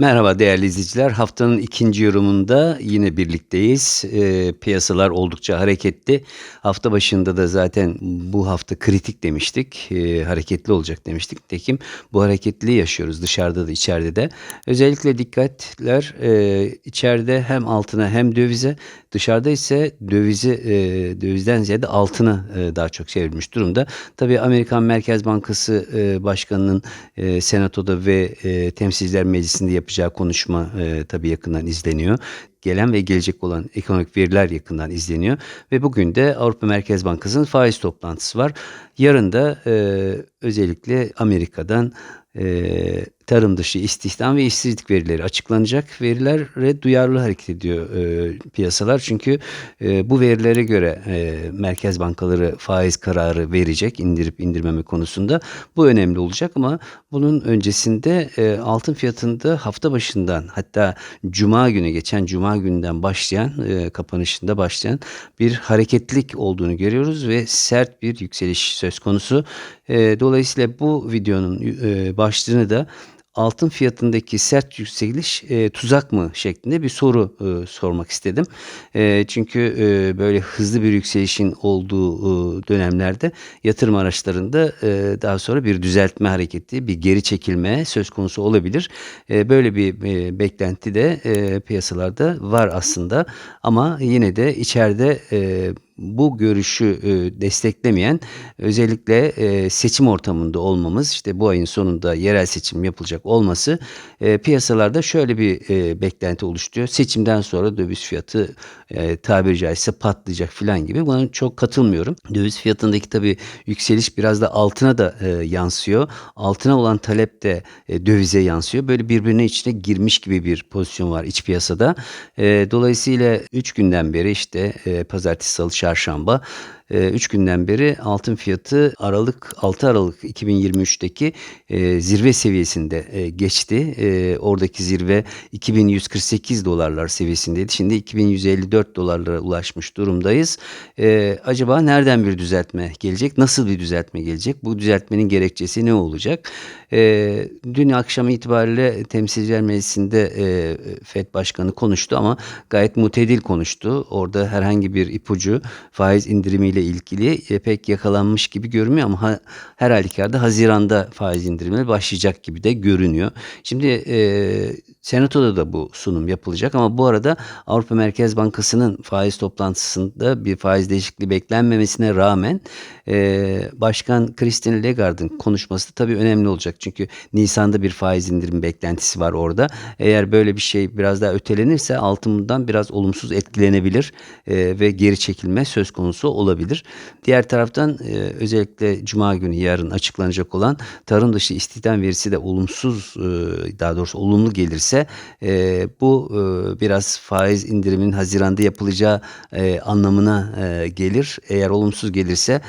Merhaba değerli izleyiciler. Haftanın ikinci yorumunda yine birlikteyiz. Eee, piyasalar oldukça hareketli. Hafta başında da zaten bu hafta kritik demiştik. Eee, hareketli olacak demiştik. Tekim bu hareketliği yaşıyoruz dışarıda da içeride de. Özellikle dikkatler eee, içeride hem altına hem dövize. Dışarıda ise dövizi eee, dövizden ziyade altına eee, daha çok çevrilmiş durumda. Tabii Amerikan Merkez Bankası eee, Başkanı'nın eee, Senato'da ve eee, Temsilciler Meclisi'nde yapacağı konuşma eee tabii yakından izleniyor. Gelen ve gelecek olan ekonomik veriler yakından izleniyor ve bugün de Avrupa Merkez Bankası'nın faiz toplantısı var. Yarın da eee, özellikle Amerika'dan eee, tarım dışı istihdam ve işsizlik verileri açıklanacak. Verilere duyarlı hareket ediyor eee, piyasalar çünkü eee, bu verilere göre eee, merkez bankaları faiz kararı verecek indirip indirmeme konusunda. Bu önemli olacak ama bunun öncesinde eee, altın fiyatında hafta başından hatta cuma günü geçen cuma gününden başlayan eee, kapanışında başlayan bir hareketlilik olduğunu görüyoruz ve sert bir yükseliş söz konusu. Eee, dolayısıyla bu videonun eee, başlığını da altın fiyatındaki sert yükseliş eee, tuzak mı şeklinde bir soru eee, sormak istedim. Eee, çünkü eee, böyle hızlı bir yükselişin olduğu eee, dönemlerde yatırım araçlarında eee, daha sonra bir düzeltme hareketi, bir geri çekilme söz konusu olabilir. Eee, böyle bir eee, beklenti de eee, piyasalarda var aslında ama yine de içeride eee, bu görüşü eee, desteklemeyen özellikle eee, seçim ortamında olmamız, işte bu ayın sonunda yerel seçim yapılacak olması eee, piyasalarda şöyle bir beklenti oluşturuyor. Seçimden sonra döviz fiyatı eee, tabiri caizse patlayacak filan gibi. Buna çok katılmıyorum. Döviz fiyatındaki tabii yükseliş biraz da altına da yansıyor. Altına olan talep de dövize yansıyor. Böyle birbirine içine girmiş gibi bir pozisyon var iç piyasada. Dolayısıyla 3 günden beri işte eee, pazartesi, salı, çarşamba. 3 günden beri altın fiyatı Aralık 6 Aralık 2023'teki eee, zirve seviyesinde eee, geçti. Eee, oradaki zirve 2148 dolarlar seviyesindeydi. Şimdi 2154 dolarlara ulaşmış durumdayız. Acaba nereden bir düzeltme gelecek? Nasıl bir düzeltme gelecek? Bu düzeltmenin gerekçesi ne olacak? Dün akşam itibariyle Temsilciler Meclisi'nde FED Başkanı konuştu ama gayet mutedil konuştu. Orada herhangi bir ipucu faiz indirimiyle ilgili e, pek yakalanmış gibi görünmüyor ama ha, her halükarda Haziran'da faiz indirimleri başlayacak gibi de görünüyor. Şimdi eee Senato'da da bu sunum yapılacak ama bu arada Avrupa Merkez Bankası'nın faiz toplantısında bir faiz değişikliği beklenmemesine rağmen eee, Başkan Christine Lagarde'ın konuşması tabii önemli olacak. Çünkü Nisan'da bir faiz indirimi beklentisi var orada. Eğer böyle bir şey biraz daha ötelenirse altın bundan biraz olumsuz etkilenebilir eee, ve geri çekilme söz konusu olabilir. Diğer taraftan eee, özellikle Cuma günü yarın açıklanacak olan tarım dışı istihdam verisi de olumsuz eee, daha doğrusu olumlu gelirse eee, bu biraz faiz indiriminin Haziran'da yapılacağı anlamına gelir. Eğer olumsuz gelirse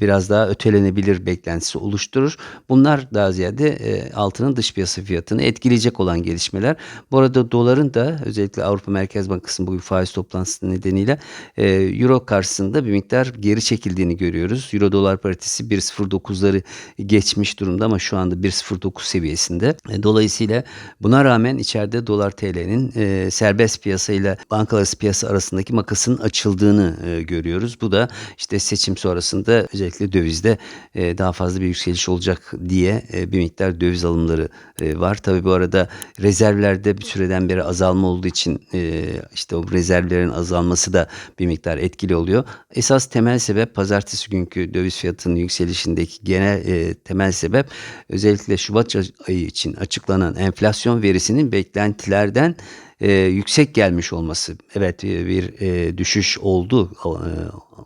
biraz daha ötelenebilir beklentisi oluşturur. Bunlar daha ziyade altının dış piyasa fiyatını etkileyecek olan gelişmeler. Bu arada doların da özellikle Avrupa Merkez Bankası'nın bugün faiz toplantısı nedeniyle Euro karşısında bir miktar geri çekildiğini görüyoruz. Euro dolar paritesi 1.09'ları geçmiş durumda ama şu anda 1.09 seviyesinde. E, Dolayısıyla buna rağmen içeride dolar TL'nin e, serbest piyasa ile banka arası piyasa arasındaki makasın açıldığını e, görüyoruz. Bu da işte seçim sonrasında özellikle dövizde e, daha fazla bir yükseliş olacak diye e, bir miktar döviz alımları var. Tabii bu arada rezervlerde bir süreden beri azalma olduğu için e, işte o rezervlerin azalması da bir miktar etkili oluyor. Esas temel sebep pazartesi günkü döviz fiyatının yükselişindeki genel e, temel sebep özellikle Şubat ayı için açıklanan enflasyon verisinin beklentilerden e, yüksek gelmiş olması. Evet e, bir e, düşüş oldu e,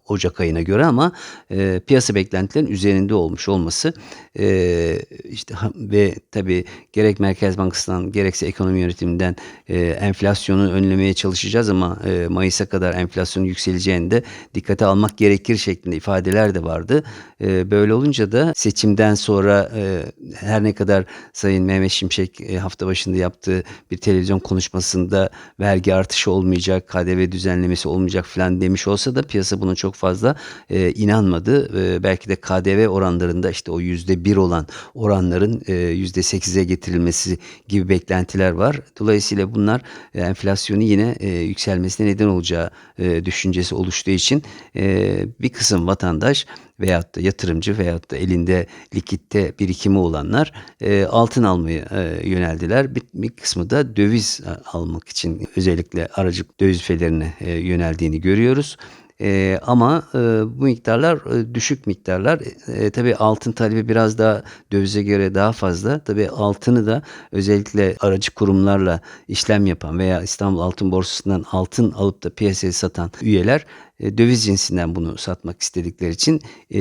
Ocak ayına göre ama e, piyasa beklentilerin üzerinde olmuş olması e, işte ve tabii gerek Merkez Bankası'ndan gerekse ekonomi yönetiminden e, enflasyonu önlemeye çalışacağız ama e, Mayıs'a kadar enflasyonun yükseleceğini de dikkate almak gerekir şeklinde ifadeler de vardı. E, böyle olunca da seçimden sonra e, her ne kadar Sayın Mehmet Şimşek e, hafta başında yaptığı bir televizyon konuşmasında vergi artışı olmayacak, KDV düzenlemesi olmayacak falan demiş olsa da piyasa bunu çok çok fazla e, inanmadı. E, belki de KDV oranlarında işte o yüzde bir olan oranların e, yüzde sekize getirilmesi gibi beklentiler var. Dolayısıyla bunlar e, enflasyonu yine e, yükselmesine neden olacağı e, düşüncesi oluştuğu için e, bir kısım vatandaş veyahut da yatırımcı veyahut da elinde likitte birikimi olanlar e, altın almaya e, yöneldiler. Bir, bir kısmı da döviz e, almak için özellikle aracılık döviz üfelerine e, yöneldiğini görüyoruz. E, ama e, bu miktarlar e, düşük miktarlar. E, tabii altın talebi biraz daha dövize göre daha fazla. Tabii altını da özellikle aracı kurumlarla işlem yapan veya İstanbul Altın Borsası'ndan altın alıp da piyasaya satan üyeler e, döviz cinsinden bunu satmak istedikleri için e,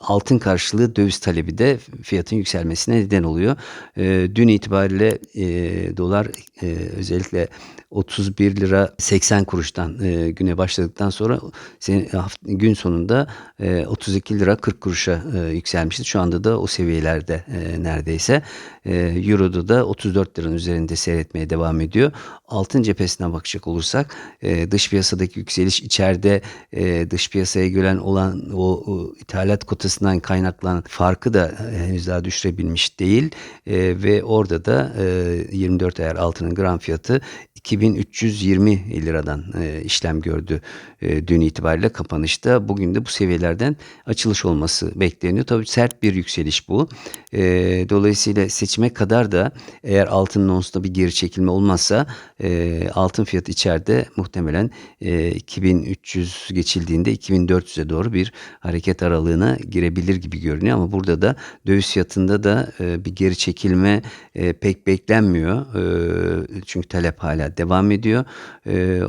altın karşılığı döviz talebi de fiyatın yükselmesine neden oluyor. E, dün itibariyle e, dolar e, özellikle 31 lira 80 kuruştan e, güne başladıktan sonra sen, hafta, gün sonunda e, 32 lira 40 kuruşa e, yükselmişti. Şu anda da o seviyelerde e, neredeyse. E, Euro'da da 34 liranın üzerinde seyretmeye devam ediyor. Altın cephesine bakacak olursak e, dış piyasadaki yükseliş içeride e, dış piyasaya gelen olan o, o ithalat kotasından kaynaklanan farkı da henüz daha düşürebilmiş değil e, ve orada da e, 24 ayar altının gram fiyatı 2320 liradan e, işlem gördü e, dün itibariyle kapanışta. Bugün de bu seviyelerden açılış olması bekleniyor. Tabii sert bir yükseliş bu. E, dolayısıyla seçime kadar da eğer altının onsunda bir geri çekilme olmazsa e, altın fiyatı içeride muhtemelen e, 2300 geçildiğinde 2400'e doğru bir hareket aralığına girebilir gibi görünüyor. Ama burada da döviz fiyatında da e, bir geri çekilme e, pek beklenmiyor. E, çünkü talep hala devam ediyor.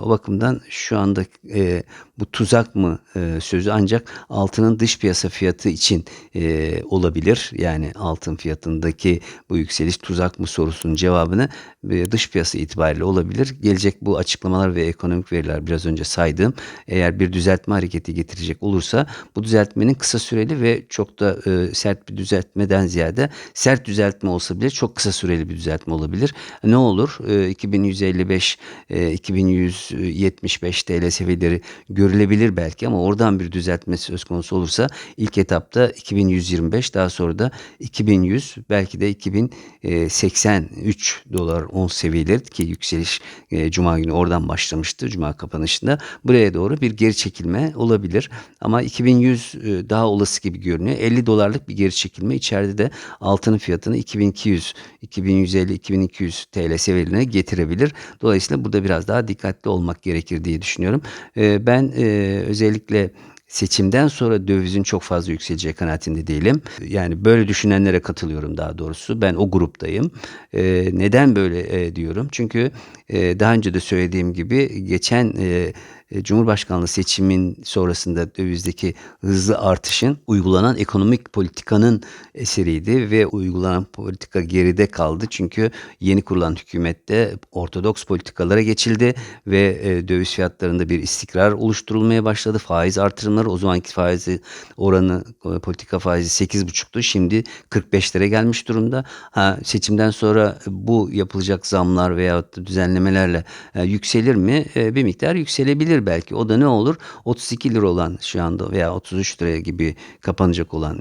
O bakımdan şu anda bu tuzak mı sözü ancak altının dış piyasa fiyatı için olabilir. Yani altın fiyatındaki bu yükseliş tuzak mı sorusunun cevabını dış piyasa itibariyle olabilir. Gelecek bu açıklamalar ve ekonomik veriler biraz önce saydığım eğer bir düzeltme hareketi getirecek olursa bu düzeltmenin kısa süreli ve çok da e, sert bir düzeltmeden ziyade sert düzeltme olsa bile çok kısa süreli bir düzeltme olabilir. Ne olur? E, 2155 e, 2175 TL seviyeleri görülebilir belki ama oradan bir düzeltme söz konusu olursa ilk etapta 2125 daha sonra da 2100 belki de 2083 dolar 10 seviyeleri ki yükseliş e, cuma günü oradan başlamıştı cuma kapanışında buraya doğru bir geri çekilme olabilir ama 2100 e, daha olası gibi görünüyor 50 dolarlık bir geri çekilme içeride de altının fiyatını 2200 2150 2200 TL seviyelerine getirebilir dolayısıyla burada biraz daha dikkatli olmak gerekir diye düşünüyorum e, ben e, özellikle seçimden sonra dövizin çok fazla yükseleceği kanaatinde değilim. Yani böyle düşünenlere katılıyorum daha doğrusu. Ben o gruptayım. E, neden böyle e, diyorum? Çünkü e, daha önce de söylediğim gibi geçen e, Cumhurbaşkanlığı seçimin sonrasında dövizdeki hızlı artışın uygulanan ekonomik politikanın eseriydi ve uygulanan politika geride kaldı. Çünkü yeni kurulan hükümette ortodoks politikalara geçildi ve e, döviz fiyatlarında bir istikrar oluşturulmaya başladı. Faiz artırımları o zamanki faizi oranı e, politika faizi 8,5'tu. Şimdi 45'lere gelmiş durumda. Ha, seçimden sonra bu yapılacak zamlar veya düzenlemelerle e, yükselir mi? bir miktar yükselebilir belki. O da ne olur? 32 lira olan şu anda veya 33 liraya gibi kapanacak olan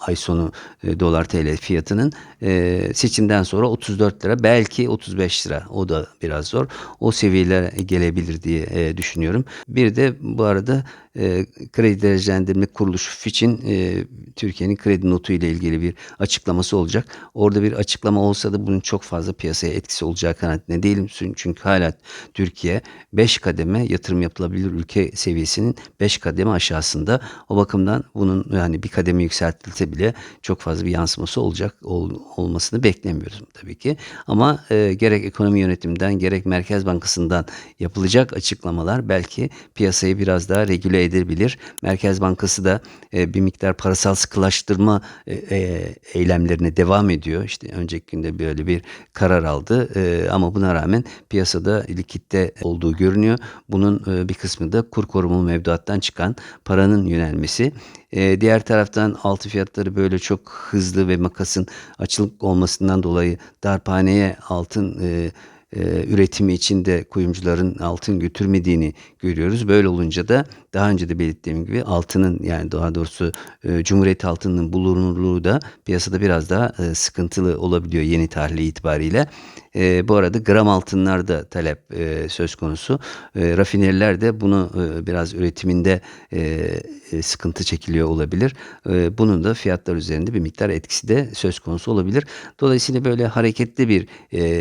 ay sonu e, dolar TL fiyatının e, seçimden sonra 34 lira belki 35 lira. O da biraz zor. O seviyelere gelebilir diye e, düşünüyorum. Bir de bu arada e, kredi derecelendirme kuruluşu Fitch'in e, Türkiye'nin kredi notu ile ilgili bir açıklaması olacak. Orada bir açıklama olsa da bunun çok fazla piyasaya etkisi olacağı kanaatinde değilim. Çünkü hala Türkiye 5 kademe yatırım yapılabilir ülke seviyesinin 5 kademe aşağısında. O bakımdan bunun yani bir kademe yükseltilse bile çok fazla bir yansıması olacak ol, olmasını beklemiyoruz tabii ki. Ama e, gerek ekonomi yönetiminden gerek Merkez Bankası'ndan yapılacak açıklamalar belki piyasayı biraz daha regüle edebilir. Merkez Bankası da e, bir miktar parasal sıkılaştırma e, e, eylemlerine devam ediyor. İşte önceki günde böyle bir karar aldı e, ama buna rağmen piyasada likitte olduğu görünüyor. Bunun bir kısmı da kur korumalı mevduattan çıkan paranın yönelmesi. E, diğer taraftan altı fiyatları böyle çok hızlı ve makasın açılık olmasından dolayı darphaneye altın e, üretimi içinde kuyumcuların altın götürmediğini görüyoruz. Böyle olunca da daha önce de belirttiğim gibi altının yani daha doğrusu e, Cumhuriyet altınının bulunurluğu da piyasada biraz daha e, sıkıntılı olabiliyor yeni tarihli itibariyle. Bu arada gram altınlar da talep söz konusu. E, rafineriler de bunu biraz üretiminde sıkıntı çekiliyor olabilir. Bunun da fiyatlar üzerinde bir miktar etkisi de söz konusu olabilir. Dolayısıyla böyle hareketli bir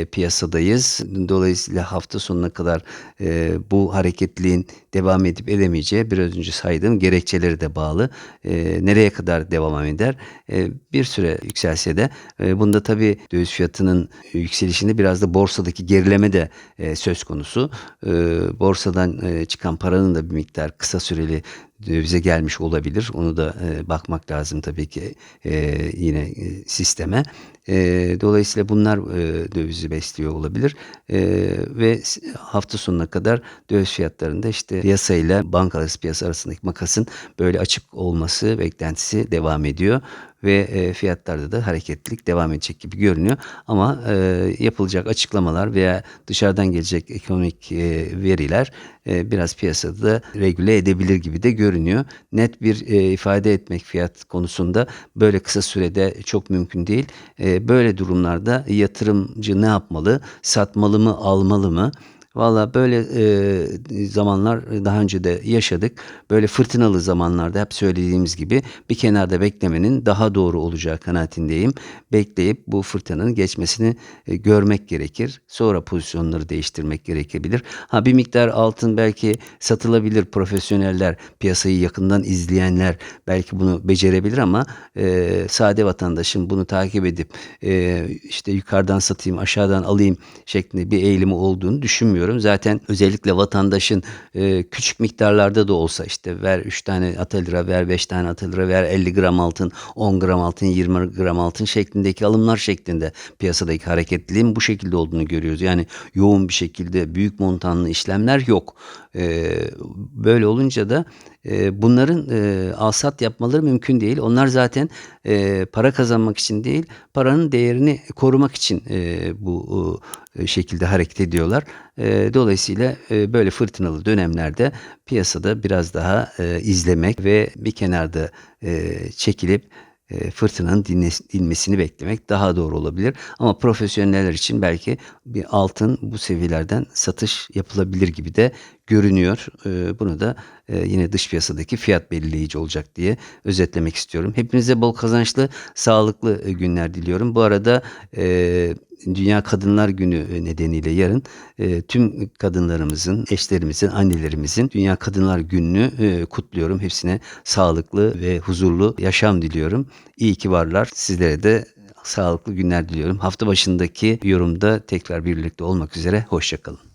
piyasadayız. Dolayısıyla hafta sonuna kadar e, bu hareketliğin devam edip edemeyeceği biraz önce saydığım gerekçeleri de bağlı. E, nereye kadar devam eder? E, bir süre yükselse de e, bunda tabii döviz fiyatının yükselişinde biraz da borsadaki gerileme de e, söz konusu. E, borsadan e, çıkan paranın da bir miktar kısa süreli dövize gelmiş olabilir. Onu da e, bakmak lazım tabii ki e, yine e, sisteme. E, dolayısıyla bunlar e, dövizi besliyor olabilir. E, ve hafta sonuna kadar döviz fiyatlarında işte piyasayla banka arası piyasa arasındaki makasın böyle açık olması beklentisi devam ediyor ve e, fiyatlarda da hareketlilik devam edecek gibi görünüyor. Ama e, yapılacak açıklamalar veya dışarıdan gelecek ekonomik e, veriler biraz piyasada da regüle edebilir gibi de görünüyor. Net bir ifade etmek fiyat konusunda böyle kısa sürede çok mümkün değil. Böyle durumlarda yatırımcı ne yapmalı? Satmalı mı, almalı mı? Valla böyle e, zamanlar daha önce de yaşadık. Böyle fırtınalı zamanlarda hep söylediğimiz gibi bir kenarda beklemenin daha doğru olacağı kanaatindeyim. Bekleyip bu fırtınanın geçmesini e, görmek gerekir. Sonra pozisyonları değiştirmek gerekebilir. Ha bir miktar altın belki satılabilir. Profesyoneller, piyasayı yakından izleyenler belki bunu becerebilir ama e, sade vatandaşın bunu takip edip e, işte yukarıdan satayım, aşağıdan alayım şeklinde bir eğilimi olduğunu düşünmüyorum. Zaten özellikle vatandaşın e, küçük miktarlarda da olsa işte ver 3 tane atölye ver 5 tane atölye ver 50 gram altın, 10 gram altın, 20 gram altın şeklindeki alımlar şeklinde piyasadaki hareketliliğin bu şekilde olduğunu görüyoruz. Yani yoğun bir şekilde büyük montanlı işlemler yok. E, böyle olunca da e, bunların e, alsat yapmaları mümkün değil. Onlar zaten e, para kazanmak için değil, paranın değerini korumak için e, bu e, şekilde hareket ediyorlar. E, dolayısıyla e, böyle fırtınalı dönemlerde piyasada biraz daha e, izlemek ve bir kenarda e, çekilip e, fırtınanın dinmesini beklemek daha doğru olabilir. Ama profesyoneller için belki bir altın bu seviyelerden satış yapılabilir gibi de görünüyor. E, bunu da e, yine dış piyasadaki fiyat belirleyici olacak diye özetlemek istiyorum. Hepinize bol kazançlı, sağlıklı e, günler diliyorum. Bu arada e, Dünya Kadınlar Günü nedeniyle yarın tüm kadınlarımızın, eşlerimizin, annelerimizin Dünya Kadınlar Günü'nü kutluyorum. Hepsine sağlıklı ve huzurlu yaşam diliyorum. İyi ki varlar. Sizlere de sağlıklı günler diliyorum. Hafta başındaki yorumda tekrar birlikte olmak üzere. Hoşçakalın.